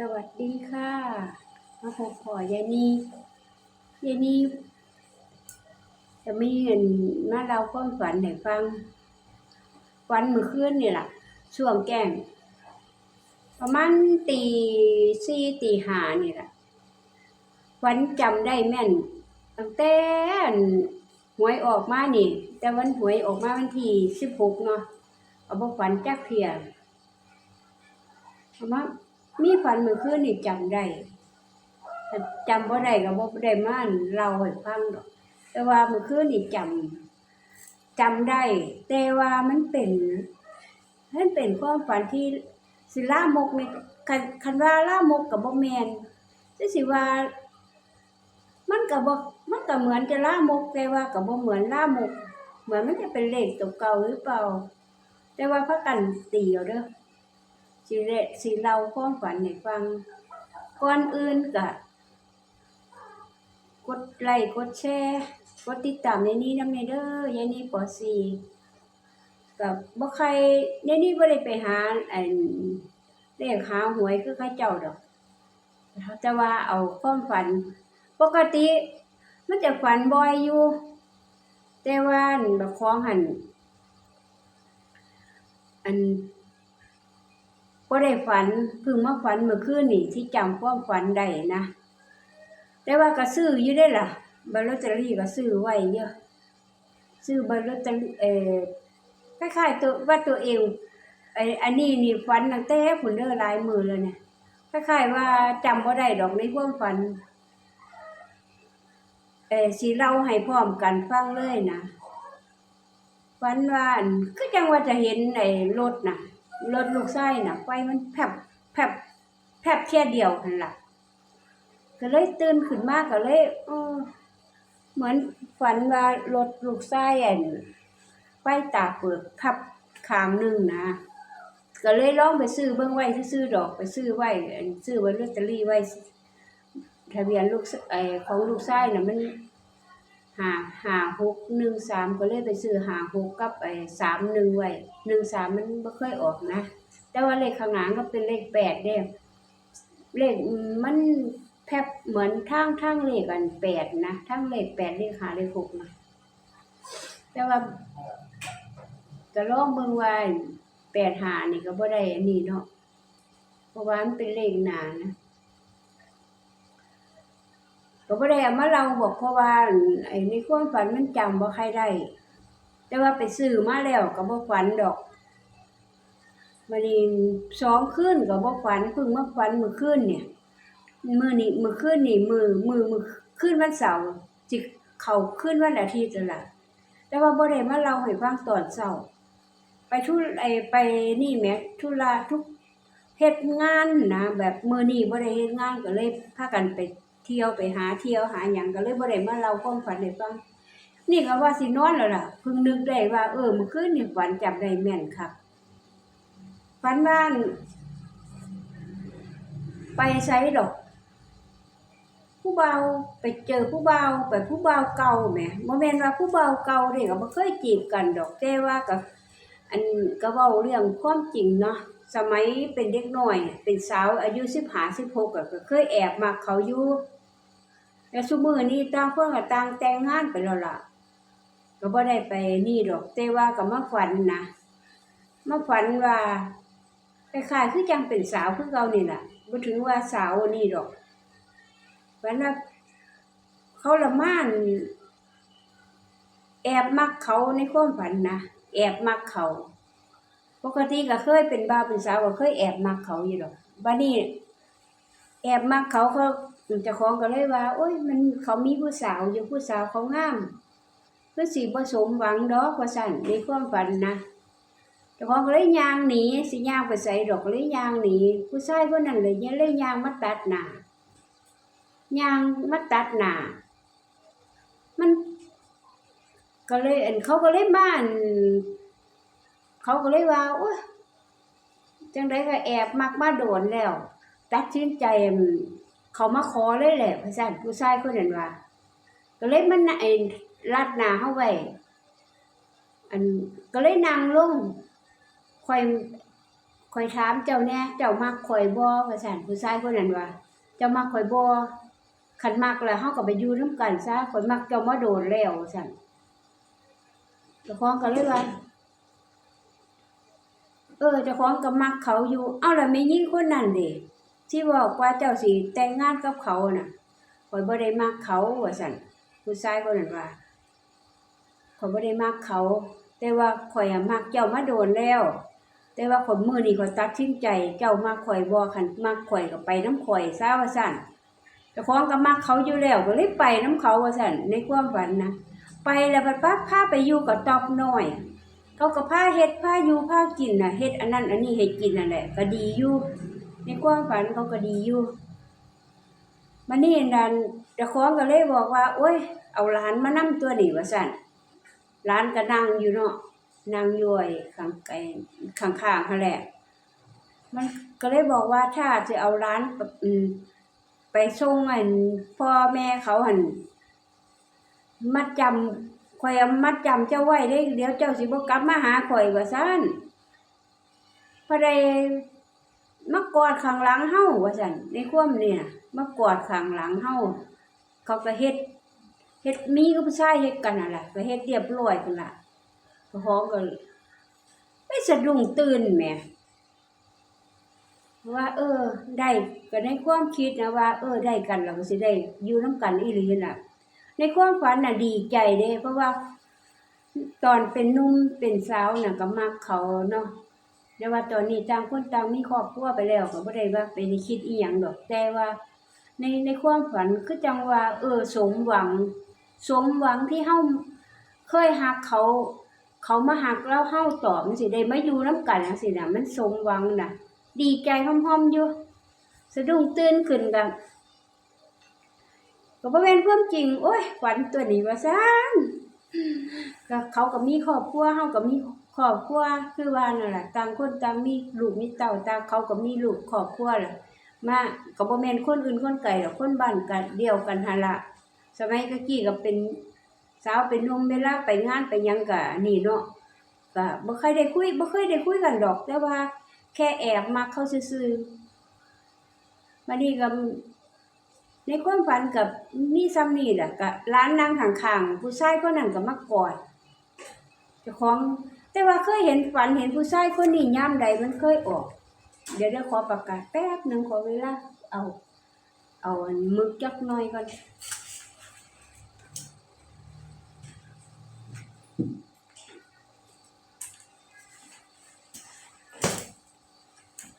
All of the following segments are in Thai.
สวัสดีค่ะมาพบขอยายนียายนีจะมีเงินมาเราความฝันให้ฟังฝันเมื่อคืนนี่แหละช่วงแก้งประมาณตีสี่ตีห้านี่แหละฝันจำได้แม่นตั้งแต่หวยออกมานี่ แต่วันหวยออกมาวันที่สิบหกเนาะเอาบฝันจักเพียงเพราะว่า มีฝันเมื่อคืนนี่จำได้จำบ่ได้ก็บ่ได้มาเล่าให้ฟังดอก แต่ว่าเมื่อคืนนี่จำจำได้ แต่ว่ามันเป็นมันเป็นความฝันที่สิลามกนี่คันคันว่าลามกก็บ่แมนแต่สิว่า มันก็บ่มันก็เหมือนจะลามก แต่ว่าก็บ่เหมือนลามก เหมือนมันจะเป็นเลขตัวเก่าหรือเปล่า แต่ว่าพากันตีเอาเด้อ สิเลสิเล่าความฝันให้ฟังก่อนอื่นก็กดไลค์กดแชร์กดติดตามในนี้นำในเด้อยายนี่ปอสี่กับบ่ใครในนี้บ่ได้ไปหาอันเลขหาหวยคือเขาเจ้าดอกแต่ว่าเอาความฝัน ปกติมันจะฝันบ่อยอยู่ แต่ว่าอันบักของหันอัน บ่ได้ฝันเพิ่งมาฝันเมื่อคืนนี่ที่จำความฝันได้นะ แต่ว่าก็ซื้ออยู่ได้ล่ะบัตรลอตเตอรี่ก็ซื้อไว้เยอะ ซื้อบัตรลอตเตอรี่เอ่อคล้ายๆตัวว่าตัวเองไอ้อันนี้นี่ฝันตั้งแต่ผุนเด้อหลายมือแล้วเนี่ยคล้ายๆว่าจำบ่ได้ดอกในความฝันเออสิเล่าให้พร้อมกันฟังเลยนะฝันว่าคือจังว่าจะเห็นไอ้รถน่ะ รถลูกไส้น่ะไฟมันแผบแผบแผบแค่เดียวหั่นละก็เลยตื่นขึ้นมากก็เลยเออเหมือนฝันว่ารถลูกไส้อันไฟตาเปิดขับขางหนึงนะก็เลยลองไปซื้อเบิ่งไว้ซื้อดอกไปซื้อไว้ซื้อไว้ลอตเตอรี่ไว้ทะเบียนลูกไสเอ่อของลูกไส้น่ะมัน หาหาหกหนึ่งสามก็เลยไปซื้อหาหกกับไอ้สามหนึ่งไว้หนึ่งสามมันบ่เคยออกนะ แต่ว่าเลขข้างหลังก็เป็นเลขแปดเด้เลขมันแทบเหมือนทางทางเลขอันแปดนะทั้งเลขแปดเลขหาเลขหกนะแต่ว่าก็ลองเบิ่งว่าแปดหานี่ก็บ่ได้อันนี้เนาะเพราะว่ามันเป็นเลขหนานะ ก็บ่ได้เอามาเล่าบอกเพราะว่าไอ้ในความฝันมันจำบ่ใครได้ แต่ว่าไปซื้อมาแล้วก็บ่ฝันดอกมานีสองคืนก็บ่ฝันเพิ่งมาฝันมื่อคืนเนี่ย มือนี้มื้อคืนนี่มือมือมื้อคืนวันเสาร์สิเข้าคืนวันอาทิตย์ละแต่ว่าบ่ได้มาเล่าให้ฟังตอนเช้าไปทุไอไปนี่แหมธุระทุกเฮ็ดงานนะแบบมือนี้บ่ได้เฮ็ดงานก็เลยพากันไป เที่ยวไปหาเที่ยวหาหยังก็เลยบ่ได้มาเล่าความฝันให้ฟังนี่ก็ว่าสินอนแล้วล่ะเพิ่งนึกได้ว่า เออเมื่อคืนนี่ฝันจำได้แม่นคักฝันว่าไปไสดอก ผู้เบาไปเจอผู้เบาไปผู้เบาเก่าแหมบ่แม่นว่าผู้เบาเก่าเด้ก็บ่เคยจีบกันดอกแต่ว่าก็อันก็เว้าเรื่องความจริงเนาะสมัยเป็นเด็กน้อย เป็นสาวอายุ15 16ก็ก็เคยแอบมักเขาอยู่ แต่ซุมือนี้ต่างคนก็ต่างแต่งงานไปแล้วล่ะ ก็บ่ได้ไปนี่ดอกแต่ว่าก็มาฝันนะมาฝันว่าคล้ายคือจังเป็นสาวคือเก่านี่ล่ะบ่ถึงว่าสาวนี่ดอกฝันว่าเขาละม่านแอบมักเขาในความฝันนะแอบมักเขาปกติก็เคยเป็นบ่าเป็นสาวก็เคยแอบมักเขาอยู่ดอกบัดนี้แอบมักเขาเขา เจ้าของก็เลยว่า โอ้ย มันเขามีผู้สาวอยู่ผู้สาวเขางามคือสิบ่สมหวังดอกว่าซั่นในความฝันนะเจ้าของก็เลยยางหนีสิยางไปใส่ดอกเลยยางหนีผู้ชายคนนั้นเลยยังเลยยางมาตัดหนายางมาตัดหนามัน ก็เลยอันเขาก็เลยมานเขาก็เลยว่าโอ้ยจังไดก็แอบมักมาโดนแล้ว ตัดสินใจ เขามาขอเลยแหละพระสันผู้ชายคนนั้นว่า ก็เลยมันไอ้ลัดนาเฮาไว้อันก็เลยนั่งลงคอยข่อยถามเจ้าแน่เจ้ามักข่อยบ่ว่าซั่นผู้ชายคนนั้นว่า เจ้ามักข่อยบ่คันมักแล้วเฮาก็ไปอยู่นํกันซะข่อยมักเจ้ามาโดนแล้วว่าซั่นเจ้าของก็เลยว่าเออเจ้าของก็มักเขาอยู่ เอาล้วแม่หญิงคนนั้นเด้ ที่บอกว่าเจ้าสิแต่งงานกับเขาน่ะข่อยบ่ได้มักเขาว่าซั่นผู้ชายคนนั้นว่าข่อยบ่ได้มักเขา แต่ว่าข่อยอะมักเจ้ามาโดนแล้ว แต่ว่าข่อยมือนี้ข่อยตัดสินใจ เจ้ามักข่อยบ่คันมักข่อยก็ไปน้ำข่อยซะว่าซั่นเจ้าของก็มักเขาอยู่แล้วก็เลยไปน้ำเขาว่าซั่นในความฝันนะไปแล้วบัดปั๊บพาไปอยู่กับตอบน้อย เขาก็พาเฮ็ดพาอยู่พากินน่ะเฮ็ดอันนั้นอันนี้ให้กินนั่นแหละก็ดีอยู่ ในความฝันเขาก็ดีอยู่มานี่นั่นเจ้าของก็เลยบอกว่า โอ้ย เอาหลานมานํตัวนี้ว่าซั่นหลานก็นั่งอยู่เนาะนั่งย่อ้ข้างไกลข้างๆหั่นแหละมันก็เลยบอกว่าถ้าจะเอาหลานไปส่งอันพ่อแม่เขาหันมัดจำข่อยมัดจำเจ้าไว้เด้เดี๋ยวเจ้าสิบกลับมาหาข่อยว่าซั่นพอได้ มากอดข้างหลังเฮาว่าซั่นในความเนี่ยมากอดข้างหลังเฮาเขาก็เฮ็ดเฮ็ดมีกับผู้ชายเฮ็ดกันนั่นล่ะก็เฮ็ดเรียบร้อยพุ่นล่ะพอหอมก็ไปสะดุ้งตื่นแหมว่า เออ ได้ก็ในความคิดนะว่า เออ ได้กันแล้วก็สิได้อยู่นํกันอีหลีน่ะ ในความฝันน่ะดีใจเด้ เพราะว่า ตอนเป็นนุ่มเป็นสาวน่ะก็มักเขาเนาะ แต่ว่าตอนนี้ต่างคนต่างมีครอบครัวไปแล้วก็บ่ได้ว่าไปได้คิดอีหยังดอกแต่ว่า ในในความฝันคือจังว่า เออสมหวัง สมหวังที่เฮาเคยฮักเขา เขามาฮักแล้วเฮาตอบจังซี่ได้มาอยู่นํกันจังซี่น่ะมันสมหวังน่ะ ดีใจพร้อมๆอยู่สะดุ้งตื่นขึ้นก็ก็บ่แม่นความจริง โอ้ยฝันตัวนี้ว่าซั่นก็เขาก็มีครอบครัวเฮาก็มี ครอบครัวคือว่านั่นแหละต่างคนต่างมีลูกมีเต้าต่างเขาก็มีลูกครอบครัวล่ะมาก็บ่แม่นคนอื่นคนไกลดอกคนบ้านกันเดียวกันหั่นล่ะสมัยกะกี้ก็เป็นสาวเป็นนุ่มเวลาไปงานไปยังก็นี่เนาะก็บ่เคยได้คุยบ่เคยได้คุยกันดอกแต่ว่า แค่แอบมักเข้าซื่อๆบัดนี้ก็ในความฝันกับมีซ้ำนี่แหละก็ร้านนั่งข้างๆผู้ชายคนนั้นก็มากอดเจ้าของ แต่ว่าเคยเห็นฝันเห็นผู้ชายคนนี้ยามใดมันเคยออก เดี๋ยวเดี๋ยวขอประกาศแป๊บหนึงขอเวลาเอา เอามึกจักหน่อยก่อน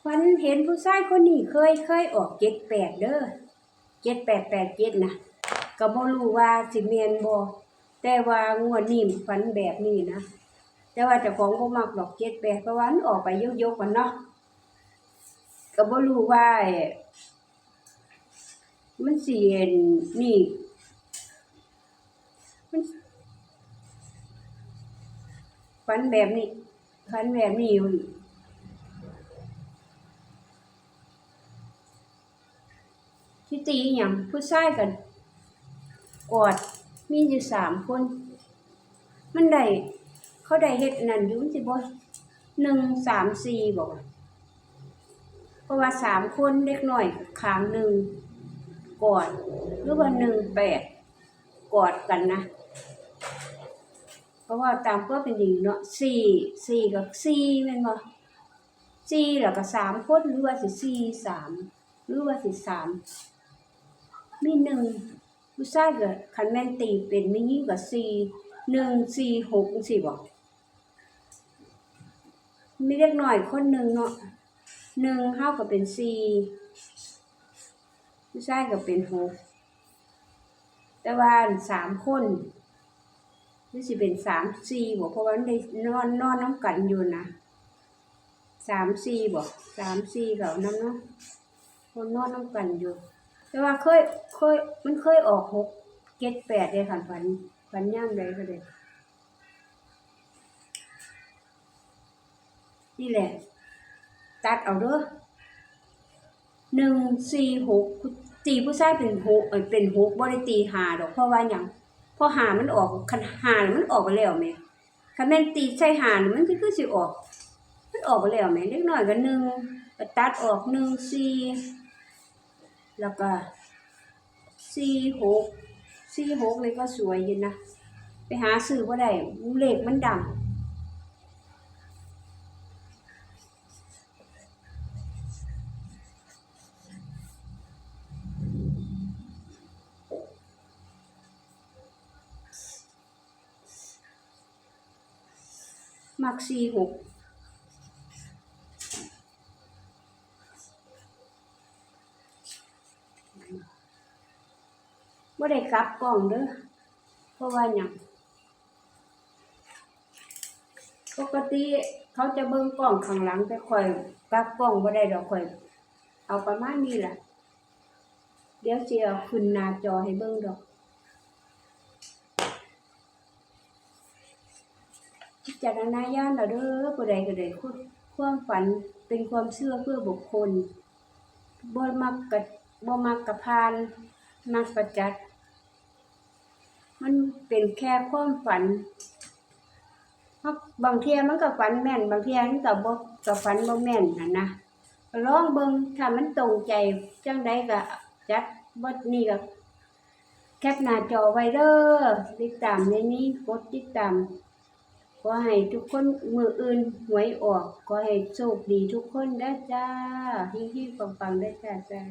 ฝันเห็นผู้ชายคนนี้เคยเคยออกเจ็ดแปดเด้อเจ็ดแปดแปดเจ็ดนะก็บ่รู้ว่าสิแม่นบ่แต่ว่างวดนี้ฝันแบบนี้นะ แต่ว่าเจ้าของบ่มักดอกเจ็ดแปดเพราะว่ามันออกไปยกๆกันเนาะก็บ่รู้ว่าไอ้มันสิเห็นนี่มันฝันแบบนี้ฝันแบบนี้อยู่ที่ตีอย่างผู้ชายกันกอดมีอยู่สามคน มันได้ เขาได้เฮ็ดนั่นอยู่มันสิบ่หนึ่งสามสี่บอกเพราะว่าสามคนเล็กหน้อยขางหนึ่งกอดหรือว่าหนึ่งแปดกอดกันนะ เพราะว่าตามก็เป็นดีเนาะสี่สี่กับสี่แม่นบ่สี่แล้วก็สามคนหรือว่าสิสี่สามหรือว่าสิสามมีหนึ่งผู้ชายก็คันแม่นตีเป็นไม่ยิ่งกว่าสี่หนึ่งสี่หกจังซี่บอก มีเล็กหน้อยคนหนึ่งเนาะหนึ่งเท่ากับเป็นสี่ผู้ชายก็เป็นหกแต่ว่าสามคนนี่สิเป็นสามสี่บอกเพราะว่ามันได้นอนนอนน้ำกันอยู่นะสามสี่บอกสามสี่กับน้ำเนาะคนนอนน้ำกันอยู่ แต่ว่าเคยเคยมันเคยออกหกเจ็ดแปดเลยค่ะฝันฝันย่ามใดก็เลย นี่แหละ ตัดเอาเด้อหนึ่งสี่หกตีผู้ชายเป็นหกเป็นหกบ่ได้ตีหาดอกเพราะว่าอย่างพอหามันออกคันหามันออกไปแล้วแม่คันแม่นตีใส่หามันสิคือสิออก มันออกแล้วแหมเล็กน้อยก็หนึ่งตัดออกหนึ่งสี่แล้วก็สี่หกสี่หกนี่ก็สวยยู่นะ ไปหาซื้อบ่าได้เลขมันดัง มักสี่หกบ่ได้กลับกล้องเด้อเพราะว่าหยังปกติเขาจะเบิ่งกล้องข้างหลังแต่ข่อยกลับกล้องบ่ได้ดอกข่อย เอาประมาณนี้ล่ะ เดี๋ยวสิเอาขึ้นหน้าจอให้เบิ่งดอก พิจารณาญาณเราเด้อผู้ใดก็ได้คุความฝันเป็นความเชื่อเพื่อบุคคลบ่มักกะบ่มักกะพานมักประจัดมันเป็นแค่ความฝันเพราะบางเทียมันก็ฝันแม่น บางเทียมันก็บ่ก็ฝันบ่แม่นนะนะลองเบิ่งถ้ามันตรงใจจังใดก็จัดบ่นี่ก็แคปหน้าจอไว้เด้อติดตามในนี้กดติดตาม ขอให้ทุกคนมืออื่นหวยออก ขอให้โชคดีทุกคนได้จ้าที่ที่ปังๆได้จ้าจ้า